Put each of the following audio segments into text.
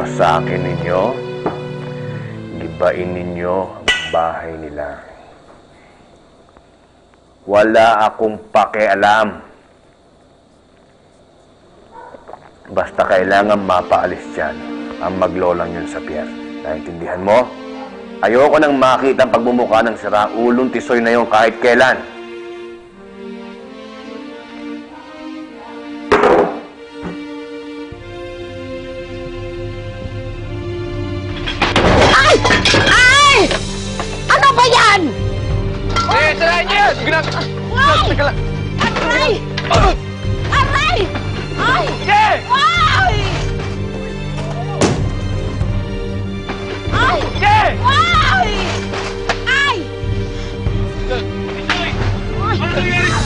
Wasakin ninyo, gibain ninyo ang bahay nila. Wala akong pakialam. Basta kailangan mapaalis dyan ang maglolang yun sa pier. Naintindihan mo? Ayoko nang makita ang pagmumukha ng siraulong tisoy na yun kahit kailan. Sige na! Ay! Teka lang! Aray! Aray! Ay! Sige! Ay! Ay! Sige! Ay! Ay!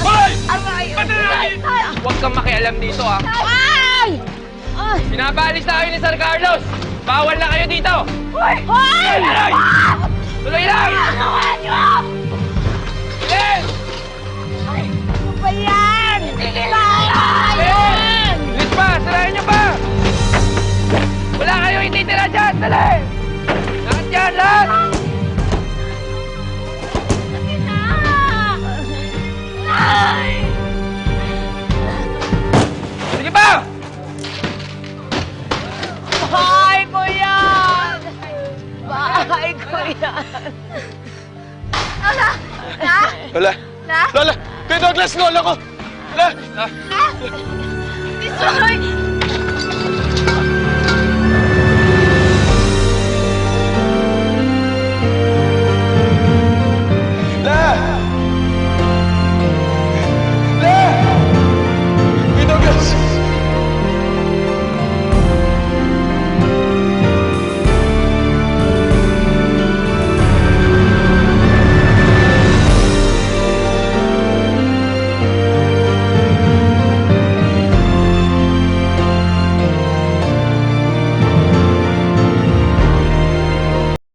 Hoy! Aray! Aray! Ay! Huwag kang makialam dito, ha? Ay! Ay! Pinabalis na kayo ni Sir Carlos! Bawal na kayo dito! Hoy! Hoy! Aray! Dali! Lahat yan! Lahat! Sige pa! Bahay ko yan! Bahay ko yan! Lola! Na? Lola! Na? Lola! Kuya Douglas! Lola ko! Lola! Na? Tisoy!